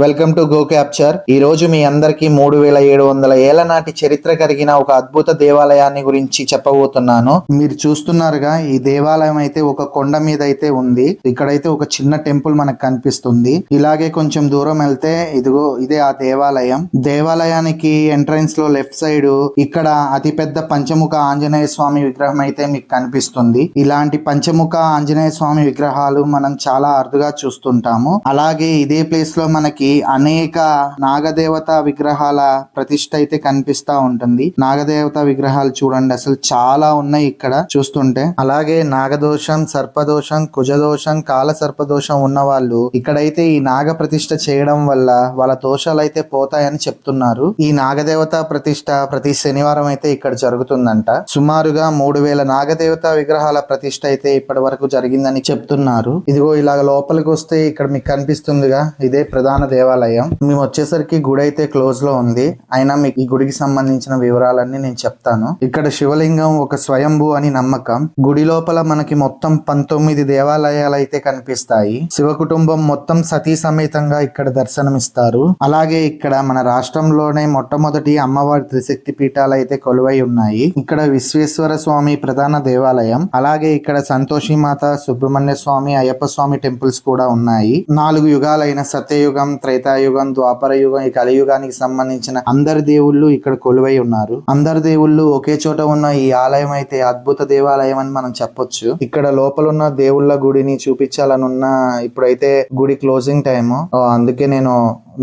Welcome to go capture ఈ రోజు మీ అందరికి మూడు వేల ఏడు వందల ఏళ్ళ నాటి చరిత్ర కలిగిన ఒక అద్భుత దేవాలయాన్ని గురించి చెప్పబోతున్నాను. మీరు చూస్తున్నారుగా ఈ దేవాలయం అయితే ఒక కొండ మీద అయితే ఉంది. ఇక్కడైతే ఒక చిన్న టెంపుల్ మనకు కనిపిస్తుంది. ఇలాగే కొంచెం దూరం వెళ్తే ఇదిగో ఇదే ఆ దేవాలయం. దేవాలయానికి ఎంట్రన్స్లో లెఫ్ట్ సైడ్ ఇక్కడ అతిపెద్ద పంచముఖ ఆంజనేయ స్వామి విగ్రహం అయితే మీకు కనిపిస్తుంది. ఇలాంటి పంచముఖ ఆంజనేయ స్వామి విగ్రహాలు మనం చాలా అరుదుగా చూస్తుంటాము. అలాగే ఇదే ప్లేస్లో మనకి అనేక నాగదేవత విగ్రహాల ప్రతిష్ట అయితే కనిపిస్తా ఉంటుంది. నాగదేవత విగ్రహాలు చూడండి అసలు చాలా ఉన్నాయి ఇక్కడ చూస్తుంటే. అలాగే నాగదోషం సర్పదోషం కుజదోషం కాల సర్పదోషం ఉన్న వాళ్ళు ఇక్కడైతే ఈ నాగ ప్రతిష్ట చేయడం వల్ల వాళ్ళ దోషాలు అయితే పోతాయని చెప్తున్నారు. ఈ నాగదేవత ప్రతిష్ట ప్రతి శనివారం అయితే ఇక్కడ జరుగుతుందంట. సుమారుగా మూడు వేల నాగదేవత విగ్రహాల ప్రతిష్ట అయితే ఇప్పటి వరకు జరిగిందని చెప్తున్నారు. ఇదిగో ఇలాగ లోపలికి వస్తే ఇక్కడ మీకు కనిపిస్తుందిగా ఇదే ప్రధాన దేవాలయం. మేము వచ్చేసరికి గుడి అయితే క్లోజ్లో ఉంది. అయినా మీకు ఈ గుడికి సంబంధించిన వివరాలన్నీ నేను చెప్తాను. ఇక్కడ శివలింగం ఒక స్వయంభూ అని నమ్మకం. గుడి లోపల మనకి మొత్తం పంతొమ్మిది దేవాలయాలు అయితే కనిపిస్తాయి. శివ కుటుంబం మొత్తం సతీ సమేతంగా ఇక్కడ దర్శనమిస్తారు. అలాగే ఇక్కడ మన రాష్ట్రంలోనే మొట్టమొదటి అమ్మవారి త్రిశక్తి పీఠాలు అయితే కొలువై ఉన్నాయి. ఇక్కడ విశ్వేశ్వర స్వామి ప్రధాన దేవాలయం. అలాగే ఇక్కడ సంతోషి మాత సుబ్రహ్మణ్య స్వామి అయ్యప్ప స్వామి టెంపుల్స్ కూడా ఉన్నాయి. నాలుగు యుగాలైన సత్యయుగం త్రేతాయుగం ద్వాపర యుగం ఈ కలియుగానికి సంబంధించిన అందరి దేవుళ్ళు ఇక్కడ కొలువై ఉన్నారు. అందరి దేవుళ్ళు ఒకే చోట ఉన్న ఈ ఆలయం అయితే అద్భుత దేవాలయం అని మనం చెప్పొచ్చు. ఇక్కడ లోపల ఉన్న దేవుళ్ళ గుడిని చూపించాలని ఉన్న ఇప్పుడైతే గుడి క్లోజింగ్ టైం అందుకే నేను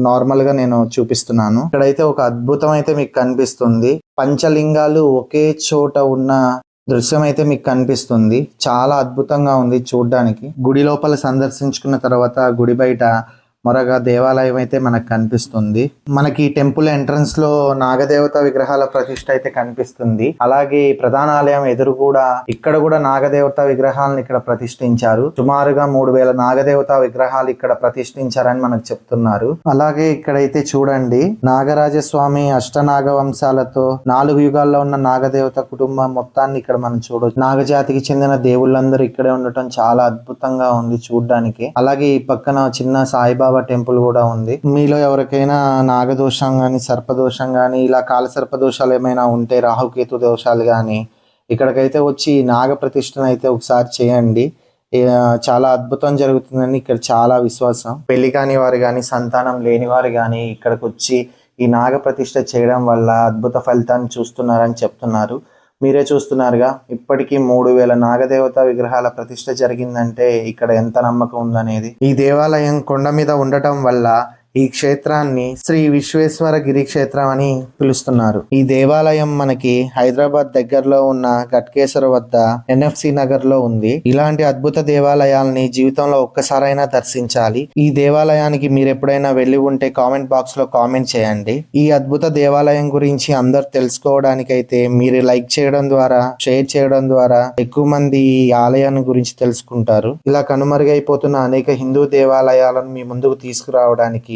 నార్మల్గా నేను చూపిస్తున్నాను. ఇక్కడైతే ఒక అద్భుతం అయితే మీకు కనిపిస్తుంది. పంచలింగాలు ఒకే చోట ఉన్న దృశ్యం అయితే మీకు కనిపిస్తుంది. చాలా అద్భుతంగా ఉంది చూడ్డానికి. గుడి లోపల సందర్శించుకున్న తర్వాత గుడి బయట మరొక దేవాలయం అయితే మనకు కనిపిస్తుంది. మనకి ఈ టెంపుల్ ఎంట్రన్స్లో నాగదేవత విగ్రహాల ప్రతిష్ట అయితే కనిపిస్తుంది. అలాగే ప్రధాన ఆలయం ఎదురు కూడా ఇక్కడ కూడా నాగదేవత విగ్రహాలను ఇక్కడ ప్రతిష్ఠించారు. సుమారుగా మూడు వేల నాగదేవత విగ్రహాలు ఇక్కడ ప్రతిష్ఠించారని మనకు చెప్తున్నారు. అలాగే ఇక్కడైతే చూడండి నాగరాజస్వామి అష్టనాగ వంశాలతో నాలుగు యుగాల్లో ఉన్న నాగదేవత కుటుంబం మొత్తాన్ని ఇక్కడ మనం చూడవచ్చు నాగజాతికి చెందిన దేవుళ్ళందరూ ఇక్కడే ఉండటం చాలా అద్భుతంగా ఉంది చూడడానికి. అలాగే ఈ పక్కన చిన్న సాయిబాబా టెంపుల్ కూడా ఉంది. మీలో ఎవరికైనా నాగదోషం కానీ సర్పదోషం కానీ ఇలా కాల సర్పదోషాలు ఏమైనా ఉంటే రాహుకేతు దోషాలు కానీ ఇక్కడికైతే వచ్చి నాగ ప్రతిష్టను అయితే ఒకసారి చేయండి. చాలా అద్భుతం జరుగుతుందని ఇక్కడ చాలా విశ్వాసం. పెళ్ళి కాని వారు కానీ సంతానం లేని వారు కానీ ఇక్కడికి వచ్చి ఈ నాగ ప్రతిష్ట చేయడం వల్ల అద్భుత ఫలితాన్ని చూస్తున్నారని చెప్తున్నారు. మీరే చూస్తున్నారుగా. ఇప్పటికీ మూడు వేల నాగదేవత విగ్రహాల ప్రతిష్ట జరిగిందంటే ఇక్కడ ఎంత నమ్మకం ఉందనేది. ఈ దేవాలయం కొండ మీద ఉండటం వల్ల ఈ క్షేత్రాన్ని శ్రీ విశ్వేశ్వర గిరి క్షేత్రం అని పిలుస్తున్నారు. ఈ దేవాలయం మనకి హైదరాబాద్ దగ్గరలో ఉన్న ఘట్కేశ్వర వద్ద ఎన్ఎఫ్సి నగర్లో ఉంది. ఇలాంటి అద్భుత దేవాలయాల్ని జీవితంలో ఒక్కసారైనా దర్శించాలి. ఈ దేవాలయానికి మీరు ఎప్పుడైనా వెళ్ళి ఉంటే కామెంట్ బాక్స్లో కామెంట్ చేయండి. ఈ అద్భుత దేవాలయం గురించి అందరు తెలుసుకోవడానికైతే మీరు లైక్ చేయడం ద్వారా షేర్ చేయడం ద్వారా ఎక్కువ మంది ఈ ఆలయాన్ని గురించి తెలుసుకుంటారు. ఇలా కనుమరుగైపోతున్న అనేక హిందూ దేవాలయాలను మీ ముందుకు తీసుకురావడానికి